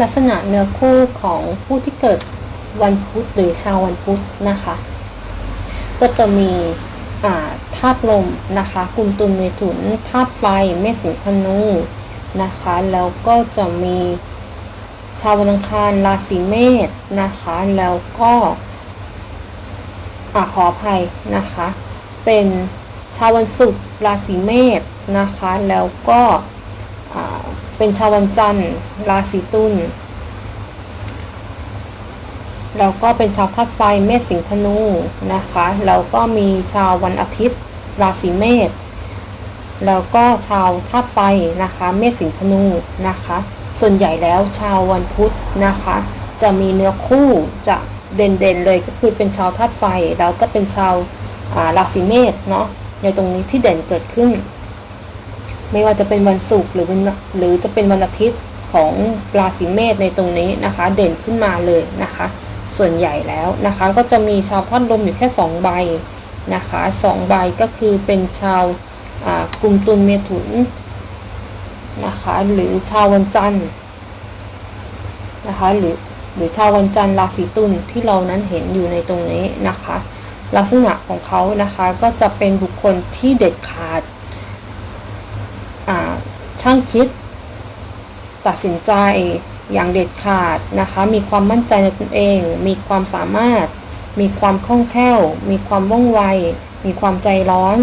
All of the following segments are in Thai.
ลักษณะเนื้อคู่ของผู้ที่เกิดวันพุธหรือชาววันพุธนะคะ ก็จะมีธาตุลมนะคะกุมตุลเมถุนธาตุไฟเมษสิงธนูนะคะ แล้วก็จะมีชาววันอังคารราศีเมษนะคะ แล้วก็อขออภัยนะคะ เป็นชาววันศุกร์ราศีเมษนะคะ แล้วก็ เป็นชาววันจันทร์ราศีตุลแล้วก็เป็นชาวธาตุไฟเมษสิงห์ธนูนะคะแล้วก็มีชาววันอาทิตย์ ราศีเมษแล้วก็ชาวธาตุไฟนะคะเมษสิงห์ธนูนะคะ ส่วนใหญ่แล้วชาววันพุธนะคะ จะมีเนื้อคู่จะเด่นๆเลยก็คือเป็นชาวธาตุไฟแล้วก็เป็นชาวราศีเมษเนาะในตรงนี้ที่เด่นเกิดขึ้น ไม่ว่าจะเป็นวันศุกร์หรือวันหรือจะเป็นวันอาทิตย์ของราศีเมษในตรงนี้นะคะ เด่นขึ้นมาเลยนะคะ ส่วนใหญ่แล้วนะคะ ก็จะมีชาวธาตุลมอยู่แค่ 2 ใบนะคะสองใบก็คือเป็นชาวกลุ่มตุลเมถุนนะคะหรือชาววันจันทร์นะคะหรือหรือชาววันจันทร์ราศีตุลที่เรานั้นเห็นอยู่ในตรงนี้นะคะ ลักษณะของเขานะคะก็จะเป็นบุคคลที่เด็ดขาด ช่างคิด ตัดสินใจอย่างเด็ดขาดนะคะ มีความมั่นใจในตนเอง มีความสามารถ มีความคล่องแคล่ว มีความว่องไว มีความใจร้อน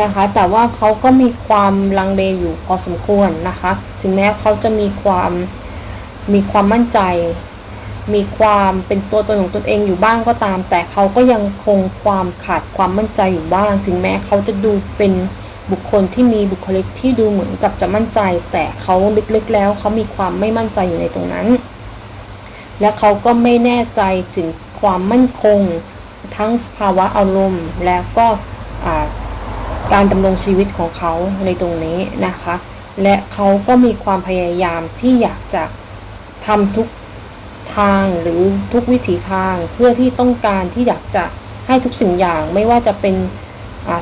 นะคะ แต่ว่าเขาก็มีความลังเลอยู่พอสมควรนะคะ ถึงแม้เขาจะมีความมีความมั่นใจ มีความเป็นตัวตนของตนเองอยู่บ้างก็ตาม แต่เขาก็ยังคงความขาดความมั่นใจอยู่บ้าง ถึงแม้เขาจะดูเป็น บุคคลที่มีบุคลิกที่ดูเหมือนกับจะมั่นใจ แต่เขาลึกๆแล้วเขามีความไม่มั่นใจอยู่ในตรงนั้น และเขาก็ไม่แน่ใจถึงความมั่นคง ทั้งสภาวะอารมณ์ และก็การดำรงชีวิตของเขาในตรงนี้นะคะ และเขาก็มีความพยายามที่อยากจะทำทุกทางหรือทุกวิถีทางเพื่อที่ต้องการที่อยากจะให้ทุกสิ่งอย่างไม่ว่าจะเป็น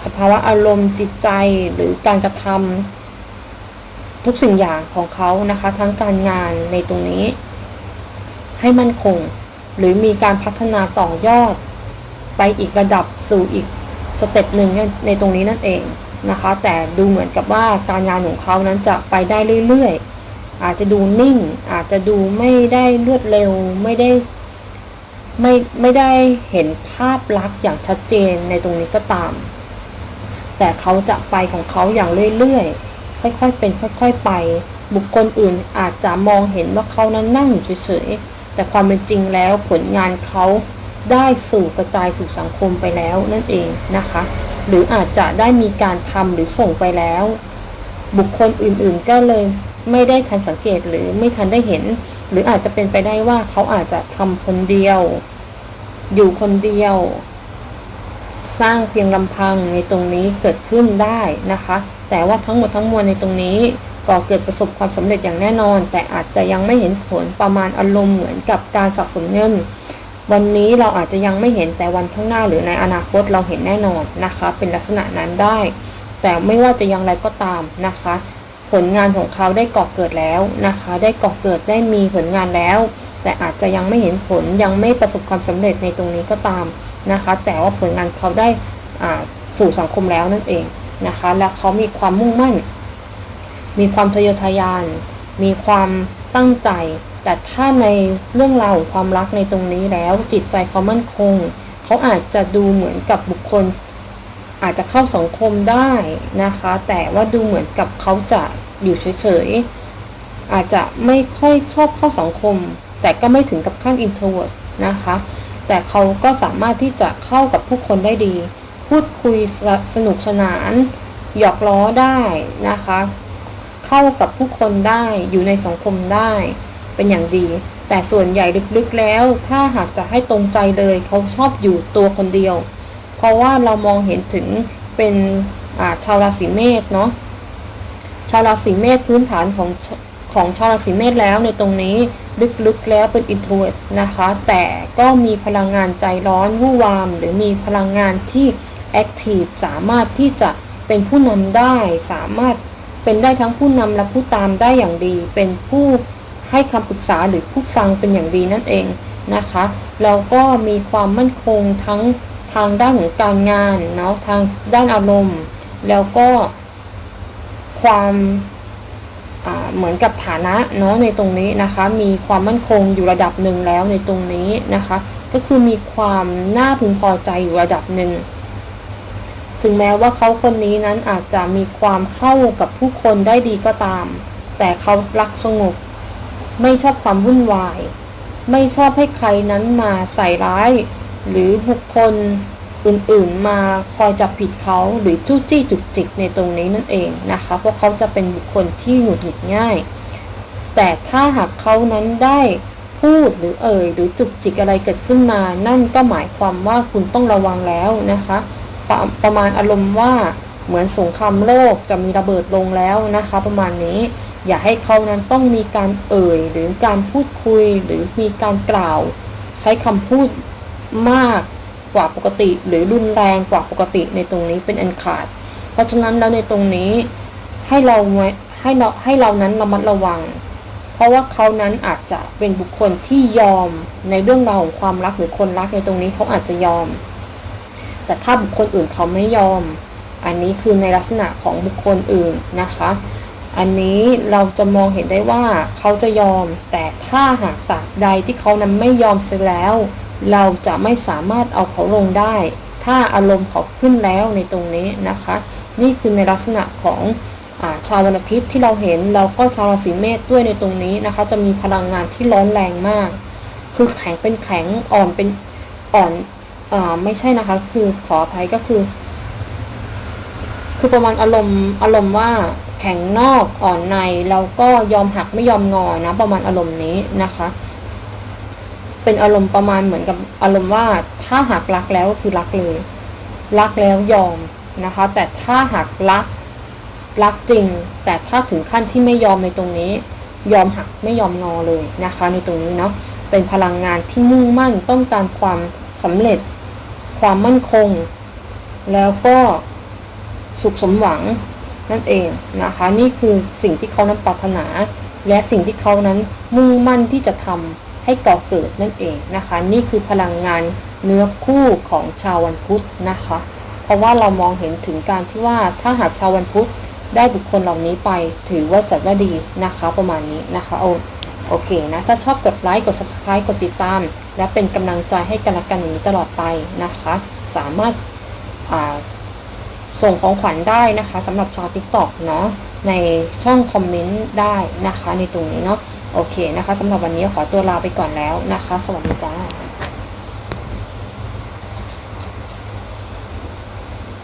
สภาวะอารมณ์จิตใจหรือการกระทำทุกสิ่งอย่างของเขานะคะ ทั้งการงานในตรงนี้ ให้มั่นคง หรือมีการพัฒนาต่อยอด ไปอีกระดับสู่อีกสเต็ปหนึ่งในตรงนี้นั่นเองนะคะ แต่ดูเหมือนกับว่าการงานของเขานั้นจะไปได้เรื่อยๆ อาจจะดูนิ่ง อาจจะดูไม่ได้รวดเร็วไม่ได้ไม่ไม่ได้เห็นภาพลักษณ์อย่างชัดเจนในตรงนี้ก็ตาม แต่เขาจะไปของเขาอย่างเรื่อยๆ ค่อยๆ เป็น ค่อยๆ ไป บุคคลอื่นอาจจะมองเห็นว่าเขานั้นนั่งอยู่เฉยๆ แต่ความเป็นจริงแล้วผลงานเขาได้สู่กระจายสู่สังคมไปแล้วนั่นเองนะคะ หรืออาจจะได้มีการทำหรือส่งไปแล้ว บุคคลอื่นๆ ก็เลยไม่ได้ทันสังเกตหรือไม่ทันได้เห็น หรืออาจจะเป็นไปได้ว่าเขาอาจจะทำคนเดียว อยู่คนเดียว สร้างเพียงลำพังในตรงนี้เกิดขึ้นได้นะคะ แต่ว่าทั้งหมดทั้งมวลในตรงนี้ก่อเกิดประสบความสำเร็จอย่างแน่นอน แต่อาจจะยังไม่เห็นผลประมาณอารมณ์เหมือนกับการสะสมเงิน วันนี้เราอาจจะยังไม่เห็นแต่วันข้างหน้าหรือในอนาคตเราเห็นแน่นอนนะคะ เป็นลักษณะนั้นได้ แต่ไม่ว่าจะอย่างไรก็ตามนะคะ ผลงานของเขาได้ก่อเกิดแล้วนะคะ ได้ก่อเกิดได้มีผลงานแล้ว แต่อาจจะยังไม่เห็นผลยังไม่ประสบความสำเร็จในตรงนี้ก็ตามนะคะ แต่ว่าผลงานเขาได้สู่สังคมแล้วนั่นเองนะคะ และเขามีความมุ่งมั่น มีความทะเยอทะยาน มีความตั้งใจ แต่ถ้าในเรื่องราวของความรักในตรงนี้แล้วจิตใจเขามั่นคง เขาอาจจะดูเหมือนกับบุคคล อาจจะเข้าสังคมได้นะคะ แต่ว่าดูเหมือนกับเขาจะ อยู่เฉยๆ อาจจะไม่ค่อยชอบเข้าสังคม แต่ก็ไม่ถึงกับขั้น introvert นะคะ แต่เขาก็สามารถที่จะเข้ากับผู้คนได้ดี พูดคุยสสนุกสนาน หยอกล้อได้นะคะ เข้ากับผู้คนได้อยู่ในสังคมได้เป็นอย่างดี แต่ส่วนใหญ่ลึกๆแล้ว ถ้าหากจะให้ตรงใจเลยเขาชอบอยู่ตัวคนเดียว เพราะว่าเรามองเห็นถึงเป็นชาวราศีเมษเนาะ ชาวราศีเมษพื้นฐานของของชาวราศีเมษแล้วในตรงนี้ลึกๆแล้วเป็นอินโทรเวนะคะ แต่ก็มีพลังงานใจร้อนวู่วาม หรือมีพลังงานที่แอคทีฟสามารถที่จะเป็นผู้นำได้สามารถเป็นได้ทั้งผู้นำและผู้ตามได้อย่างดี เป็นผู้ให้คำปรึกษาหรือผู้ฟังเป็นอย่างดีนั่นเองนะคะแล้วก็มีความมั่นคงทั้งทางด้านของการงานเนาะทางด้านอารมณ์ แล้วก็ ความเหมือนกับฐานะเนาะในตรงนี้นะคะ มีความมั่นคงอยู่ระดับหนึ่งแล้วในตรงนี้นะคะ ก็คือมีความน่าพึงพอใจอยู่ระดับหนึ่งถึงแม้ว่าเขาคนนี้นั้นอาจจะมีความเข้ากับผู้คนได้ดีก็ตาม แต่เขารักสงบ ไม่ชอบความวุ่นวาย ไม่ชอบให้ใครนั้นมาใส่ร้าย หรือบุคคล อื่นๆมาคอยจับผิดเขาหรือจู้จี้จุกจิกในตรงนี้นั่นเองนะคะเพราะเขาจะเป็นบุคคลที่หงุดหงิดง่าย แต่ถ้าหากเขานั้นได้พูดหรือเอ่ยหรือจุกจิกอะไรเกิดขึ้นมา นั่นก็หมายความว่าคุณต้องระวังแล้วนะคะปะประมาณอารมณ์ว่าเหมือนสงครามโลกจะมีระเบิดลงแล้วนะคะ ประมาณนี้อย่าให้เขานั้นต้องมีการเอ่ยหรือการพูดคุยหรือมีการกล่าว ใช้คำพูดมาก กว่าปกติ หรือรุนแรงกว่าปกติในตรงนี้เป็นอันขาด เพราะฉะนั้นแล้วในตรงนี้ให้เราให้เราให้เรานั้นระมัดระวัง เพราะว่าเขานั้นอาจจะเป็นบุคคลที่ยอมในเรื่องราวของความรักหรือคนรักในตรงนี้เขาอาจจะยอม แต่ถ้าบุคคลอื่นเขาไม่ยอม อันนี้คือในลักษณะของบุคคลอื่นนะคะ อันนี้เราจะมองเห็นได้ว่าเขาจะยอม แต่ถ้าหากตราบใดที่เขานั้นไม่ยอมเสียแล้ว เราจะไม่สามารถเอาเขาลงได้ ถ้าอารมณ์เขาขึ้นแล้วในตรงนี้นะคะ นี่คือในลักษณะของอาชาววันอาทิตย์ที่เราเห็นแล้วก็ชาวราศีเมษด้วยในตรงนี้นะคะ จะมีพลังงานที่ร้อนแรงมาก คือแข็งเป็นแข็งอ่อนเป็นอ่อนอ่าไม่ใช่นะคะ คือขออภัยก็คือ คือประมาณอารมณ์อารมณ์ว่าแข็งนอกอ่อนในแล้วก็ยอมหักไม่ยอมงอนะ ประมาณอารมณ์นี้นะคะ เป็นอารมณ์ประมาณเหมือนกับอารมณ์ว่าถ้าหากรักแล้วก็คือรักเลย รักแล้วยอมนะคะ แต่ถ้าหากรักรักจริง แต่ถ้าถึงขั้นที่ไม่ยอมในตรงนี้ ยอมหักไม่ยอมงอเลยนะคะ ในตรงนี้เนาะเป็นพลังงานที่มุ่งมั่นต้องการความสำเร็จ ความมั่นคง แล้วก็สุขสมหวังนั่นเองนะคะ นี่คือสิ่งที่เขานั้นปรารถนา และสิ่งที่เขานั้นมุ่งมั่นที่จะทำ ให้ก่อเกิดนั่นเองนะคะ นี่คือพลังงานเนื้อคู่ของชาววันพุธนะคะ เพราะว่าเรามองเห็นถึงการที่ว่าถ้าหากชาววันพุธได้บุคคลเหล่านี้ไปถือว่าจัดว่าดีนะคะประมาณนี้นะคะโอโอเคนะ ถ้าชอบกดไลค์กด subscribe กดติดตาม และเป็นกำลังใจให้กันและกันอย่างนี้ตลอดไปนะคะ สามารถาส่งของขวัญได้นะคะสำหรับชาว TikTok เนาะ ในช่องคอมเมนต์ได้นะคะในตรงนี้เนาะโอเคนะคะสำหรับวันนี้ขอตัวลาไปก่อนแล้วนะคะ สวัสดีจ้า